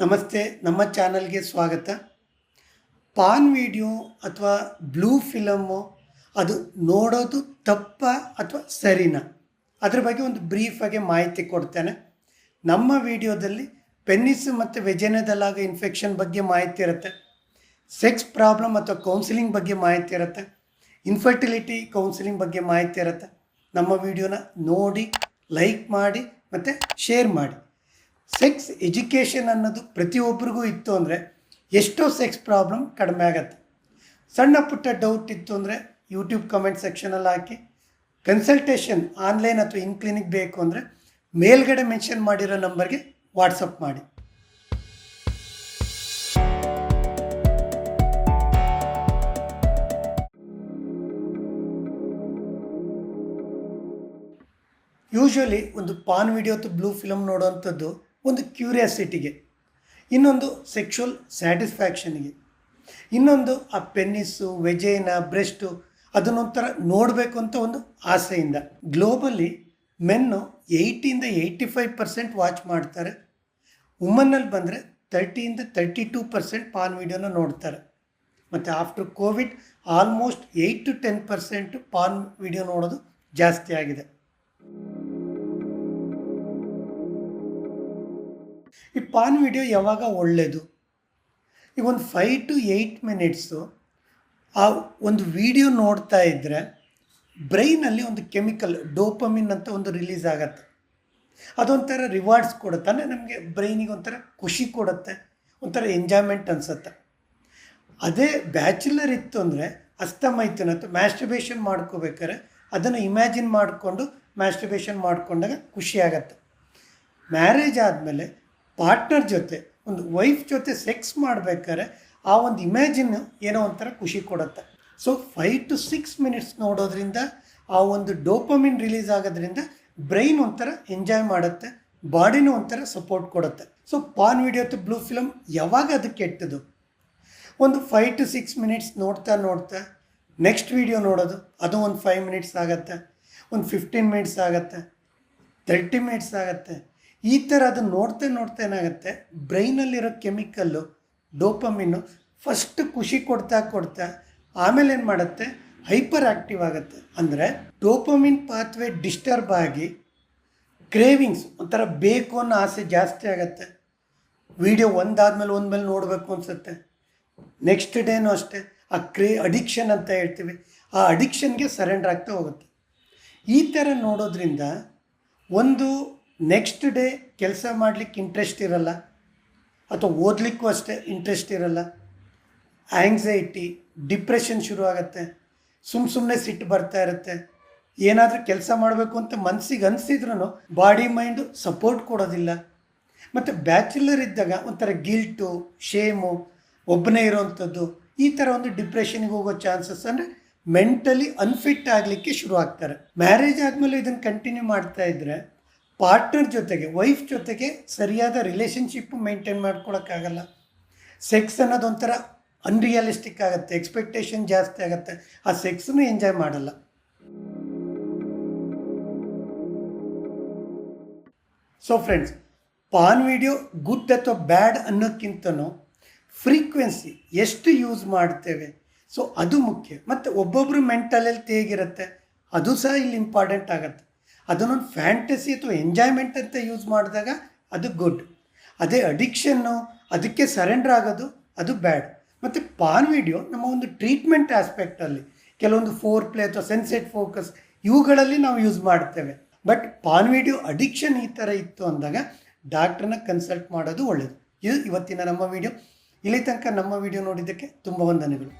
ನಮಸ್ತೆ, ನಮ್ಮ ಚಾನಲ್ಗೆ ಸ್ವಾಗತ. ಪಾನ್ ವಿಡಿಯೋ ಅಥವಾ ಬ್ಲೂ ಫಿಲಮ್ಮು ಅದು ನೋಡೋದು ತಪ್ಪ ಅಥವಾ ಸರಿನಾ? ಅದ್ರ ಬಗ್ಗೆ ಒಂದು ಬ್ರೀಫಾಗಿ ಮಾಹಿತಿ ಕೊಡ್ತೇನೆ. ನಮ್ಮ ವಿಡಿಯೋದಲ್ಲಿ ಪೆನ್ನಿಸ್ ಮತ್ತು ವ್ಯಜನದಲ್ಲಾಗೋ ಇನ್ಫೆಕ್ಷನ್ ಬಗ್ಗೆ ಮಾಹಿತಿ ಇರುತ್ತೆ. ಸೆಕ್ಸ್ ಪ್ರಾಬ್ಲಮ್ ಅಥವಾ ಕೌನ್ಸಿಲಿಂಗ್ ಬಗ್ಗೆ ಮಾಹಿತಿ ಇರುತ್ತೆ. ಇನ್ಫರ್ಟಿಲಿಟಿ ಕೌನ್ಸಿಲಿಂಗ್ ಬಗ್ಗೆ ಮಾಹಿತಿ ಇರುತ್ತೆ. ನಮ್ಮ ವಿಡಿಯೋನ ನೋಡಿ ಲೈಕ್ ಮಾಡಿ ಮತ್ತು ಶೇರ್ ಮಾಡಿ. ಸೆಕ್ಸ್ ಎಜುಕೇಷನ್ ಅನ್ನೋದು ಪ್ರತಿಯೊಬ್ಬರಿಗೂ ಇತ್ತು ಅಂದರೆ ಎಷ್ಟೋ ಸೆಕ್ಸ್ ಪ್ರಾಬ್ಲಮ್ ಕಡಿಮೆ ಆಗತ್ತೆ. ಸಣ್ಣ ಪುಟ್ಟ ಡೌಟ್ ಇತ್ತು ಅಂದರೆ ಯೂಟ್ಯೂಬ್ ಕಮೆಂಟ್ ಸೆಕ್ಷನಲ್ಲಿ ಹಾಕಿ ಕನ್ಸಲ್ಟೇಷನ್ ಆನ್ಲೈನ್ ಅಥವಾ ಇನ್ ಕ್ಲಿನಿಕ್ ಬೇಕು ಅಂದರೆ ಮೇಲ್ಗಡೆ ಮೆನ್ಷನ್ ಮಾಡಿರೋ ನಂಬರ್ಗೆ ವಾಟ್ಸಪ್ ಮಾಡಿ. ಯೂಶ್ವಲಿ ಒಂದು ಪಾನ್ ವಿಡಿಯೋ ಅಥವಾ ಬ್ಲೂ ಫಿಲಮ್ ನೋಡುವಂಥದ್ದು ಒಂದು ಕ್ಯೂರಿಯಾಸಿಟಿಗೆ, ಇನ್ನೊಂದು ಸೆಕ್ಷುವಲ್ ಸ್ಯಾಟಿಸ್ಫ್ಯಾಕ್ಷನ್ಗೆ, ಇನ್ನೊಂದು ಆ ಪೆನ್ನಿಸ್ಸು, ವೆಜೈನ, ಬ್ರೆಸ್ಟು ಅದನ್ನೊಂಥರ ನೋಡಬೇಕು ಅಂತ ಒಂದು ಆಸೆಯಿಂದ. ಗ್ಲೋಬಲಿ ಮೆನ್ನು ಏಯ್ಟಿಯಿಂದ ಏಯ್ಟಿ ಫೈವ್ ಪರ್ಸೆಂಟ್ ವಾಚ್ ಮಾಡ್ತಾರೆ. ವುಮನ್ನಲ್ಲಿ ಬಂದರೆ ತರ್ಟಿಯಿಂದ ತರ್ಟಿ ಟೂ ಪರ್ಸೆಂಟ್ ಪಾನ್ ವೀಡಿಯೋನ ನೋಡ್ತಾರೆ. ಮತ್ತು after Covid almost eight to ten percent porn video ನೋಡೋದು ಜಾಸ್ತಿ ಆಗಿದೆ. ಈ ಪಾನ್ ವಿಡಿಯೋ ಯಾವಾಗ ಒಳ್ಳೆಯದು ಈಗ ಒಂದು ಫೈವ್ ಟು ಏಯ್ಟ್ ಮಿನಿಟ್ಸು ಆ ಒಂದು ವಿಡಿಯೋ ನೋಡ್ತಾ ಇದ್ದರೆ ಬ್ರೈನಲ್ಲಿ ಒಂದು ಕೆಮಿಕಲ್ ಡೋಪಮಿನ್ ಅಂತ ಒಂದು ರಿಲೀಸ್ ಆಗತ್ತೆ. ಅದೊಂಥರ ರಿವಾರ್ಡ್ಸ್ ಕೊಡುತ್ತೆ. ಅಂದರೆ ನಮಗೆ ಬ್ರೈನಿಗೆ ಒಂಥರ ಖುಷಿ ಕೊಡುತ್ತೆ. ಒಂಥರ ಎಂಜಾಯ್ಮೆಂಟ್ ಅನಿಸುತ್ತೆ. ಅದೇ ಬ್ಯಾಚುಲರ್ ಇತ್ತು ಅಂದರೆ ಅಸ್ತಮೈತನ ಅಥವಾ ಮ್ಯಾಸ್ಟರ್ಬೇಷನ್ ಮಾಡ್ಕೋಬೇಕಾದ್ರೆ ಅದನ್ನು ಇಮ್ಯಾಜಿನ್ ಮಾಡಿಕೊಂಡು ಮ್ಯಾಸ್ಟರ್ಬೇಷನ್ ಮಾಡಿಕೊಂಡಾಗ ಖುಷಿ ಆಗತ್ತೆ. ಮ್ಯಾರೇಜ್ ಆದಮೇಲೆ ಪಾರ್ಟ್ನರ್ ಜೊತೆ, ಒಂದು ವೈಫ್ ಜೊತೆ ಸೆಕ್ಸ್ ಮಾಡಬೇಕಾದ್ರೆ ಆ ಒಂದು ಇಮ್ಯಾಜಿನ್ ಏನೋ ಒಂಥರ ಖುಷಿ ಕೊಡುತ್ತೆ. So five to six minutes ನೋಡೋದ್ರಿಂದ, ಆ ಒಂದು ಡೋಪಮಿನ್ ರಿಲೀಸ್ ಆಗೋದ್ರಿಂದ ಬ್ರೈನ್ ಒಂಥರ ಎಂಜಾಯ್ ಮಾಡುತ್ತೆ ಬಾಡಿನೂ ಒಂಥರ ಸಪೋರ್ಟ್ ಕೊಡುತ್ತೆ. ಸೊ ಪಾನ್ ವಿಡಿಯೋ ಅಥವಾ ಬ್ಲೂ ಫಿಲಮ್ ಯಾವಾಗ ಅದು ಕೆಟ್ಟದು ಒಂದು ಫೈವ್ ಟು ಸಿಕ್ಸ್ ಮಿನಿಟ್ಸ್ ನೋಡ್ತಾ ನೋಡ್ತಾ ನೆಕ್ಸ್ಟ್ ವಿಡಿಯೋ ನೋಡೋದು, ಅದು ಒಂದು ಫೈವ್ ಮಿನಿಟ್ಸ್ ಆಗುತ್ತೆ, ಒಂದು ಫಿಫ್ಟೀನ್ ಮಿನಿಟ್ಸ್ ಆಗುತ್ತೆ ತರ್ಟಿ ಮಿನಿಟ್ಸ್ ಆಗುತ್ತೆ. ಈ ಥರ ಅದನ್ನು ನೋಡ್ತಾ ನೋಡ್ತಾ ಏನಾಗುತ್ತೆ? ಬ್ರೈನಲ್ಲಿರೋ ಕೆಮಿಕಲ್ಲು ಡೋಪಮಿನ್ನು ಫಸ್ಟ್ ಖುಷಿ ಕೊಡ್ತಾ ಕೊಡ್ತಾ ಆಮೇಲೆ ಏನು ಮಾಡುತ್ತೆ? ಹೈಪರ್ ಆ್ಯಕ್ಟಿವ್ ಆಗುತ್ತೆ. ಅಂದರೆ ಡೋಪಮಿನ್ ಪಾತ್ವೆ ಡಿಸ್ಟರ್ಬ್ ಆಗಿ ಕ್ರೇವಿಂಗ್ಸ್, ಒಂಥರ ಬೇಕು ಅನ್ನೋ ಆಸೆ ಜಾಸ್ತಿ ಆಗುತ್ತೆ. ವಿಡಿಯೋ ಒಂದಾದ್ಮೇಲೆ ಒಂದ್ಮೇಲೆ ನೋಡಬೇಕು ಅನಿಸುತ್ತೆ. ನೆಕ್ಸ್ಟ್ ಡೇನೂ ಅಷ್ಟೇ. ಆ ಕ್ರೇ, ಅಡಿಕ್ಷನ್ ಅಂತ ಹೇಳ್ತೀವಿ. ಆ ಅಡಿಕ್ಷನ್ಗೆ ಸರೆಂಡರ್ ಆಗ್ತಾ ಹೋಗುತ್ತೆ. ಈ ಥರ ನೋಡೋದ್ರಿಂದ ಒಂದು ನೆಕ್ಸ್ಟ್ ಡೇ ಕೆಲಸ ಮಾಡಲಿಕ್ಕೆ ಇಂಟ್ರೆಸ್ಟ್ ಇರಲ್ಲ. ಅಥವಾ ಓದಲಿಕ್ಕೂ ಅಷ್ಟೇ ಇಂಟ್ರೆಸ್ಟ್ ಇರಲ್ಲ. ಆ್ಯಂಗ್ಸೈಟಿ ಡಿಪ್ರೆಷನ್ ಶುರು ಆಗುತ್ತೆ. ಸುಮ್ಮ ಸುಮ್ಮನೆ ಸಿಟ್ಟು ಬರ್ತಾ ಇರುತ್ತೆ. ಏನಾದರೂ ಕೆಲಸ ಮಾಡಬೇಕು ಅಂತ ಮನಸ್ಸಿಗೆ ಅನಿಸಿದ್ರೂ ಬಾಡಿ ಮೈಂಡು ಸಪೋರ್ಟ್ ಕೊಡೋದಿಲ್ಲ. ಮತ್ತು ಬ್ಯಾಚುಲರ್ ಇದ್ದಾಗ ಒಂಥರ ಗಿಲ್ಟು ಶೇಮು ಒಬ್ಬನೇ ಇರೋವಂಥದ್ದು ಈ ಥರ ಒಂದು ಡಿಪ್ರೆಷನ್ಗೆ ಹೋಗೋ ಚಾನ್ಸಸ್ ಅಂದರೆ ಮೆಂಟಲಿ ಅನ್ಫಿಟ್ ಆಗಲಿಕ್ಕೆ ಶುರು ಆಗ್ತಾರೆ. ಮ್ಯಾರೇಜ್ ಆದಮೇಲೆ ಇದನ್ನು ಕಂಟಿನ್ಯೂ ಮಾಡ್ತಾ ಇದ್ದರೆ ಪಾರ್ಟ್ನರ್ ಜೊತೆಗೆ, ವೈಫ್ ಜೊತೆಗೆ ಸರಿಯಾದ ರಿಲೇಷನ್ಶಿಪ್ಪು ಮೇಂಟೈನ್ ಮಾಡ್ಕೊಳಕ್ಕಾಗಲ್ಲ. ಸೆಕ್ಸ್ ಅನ್ನೋದು ಒಂಥರ ಅನ್ರಿಯಲಿಸ್ಟಿಕ್ ಆಗುತ್ತೆ ಎಕ್ಸ್ಪೆಕ್ಟೇಷನ್ ಜಾಸ್ತಿ ಆಗುತ್ತೆ. ಆ ಸೆಕ್ಸನ್ನು ಎಂಜಾಯ್ ಮಾಡಲ್ಲ. So friends porn video good ಅಥವಾ ಬ್ಯಾಡ್ ಅನ್ನೋಕ್ಕಿಂತನೂ ಫ್ರೀಕ್ವೆನ್ಸಿ ಎಷ್ಟು ಯೂಸ್ ಮಾಡ್ತೇವೆ. ಸೊ ಅದು ಮುಖ್ಯ. ಮತ್ತು ಒಬ್ಬೊಬ್ಬರು ಮೆಂಟಲ್ ಹೆಲ್ತ್ ಹೇಗಿರುತ್ತೆ, ಅದು ಸಹ ಇಲ್ಲಿ ಇಂಪಾರ್ಟೆಂಟ್ ಆಗುತ್ತೆ. ಅದನ್ನೊಂದು ಫ್ಯಾಂಟಸಿ ಅಥವಾ ಎಂಜಾಯ್ಮೆಂಟ್ ಅಂತ ಯೂಸ್ ಮಾಡಿದಾಗ ಅದು ಗುಡ್ ಅದೇ ಅಡಿಕ್ಷನ್ನು ಅದಕ್ಕೆ ಸರೆಂಡರ್ ಆಗೋದು, ಅದು ಬ್ಯಾಡ್ ಮತ್ತು ಪಾನ್ ವಿಡಿಯೋ ನಮ್ಮ ಒಂದು ಟ್ರೀಟ್ಮೆಂಟ್ ಆಸ್ಪೆಕ್ಟಲ್ಲಿ ಕೆಲವೊಂದು ಫೋರ್ ಪ್ಲೇ ಅಥವಾ ಸೆನ್ಸೆಟ್ ಫೋಕಸ್ ಇವುಗಳಲ್ಲಿ ನಾವು ಯೂಸ್ ಮಾಡ್ತೇವೆ. ಬಟ್ ಪಾನ್ ವಿಡಿಯೋ ಅಡಿಕ್ಷನ್ ಈ ಥರ ಇತ್ತು ಅಂದಾಗ ಡಾಕ್ಟ್ರನ್ನ ಕನ್ಸಲ್ಟ್ ಮಾಡೋದು ಒಳ್ಳೆಯದು ಇದು ಇವತ್ತಿನ ನಮ್ಮ ವಿಡಿಯೋ ಇಲ್ಲಿ ತನಕ ನಮ್ಮ ವಿಡಿಯೋ ನೋಡಿದ್ದಕ್ಕೆ ತುಂಬ ವಂದನೆಗಳು.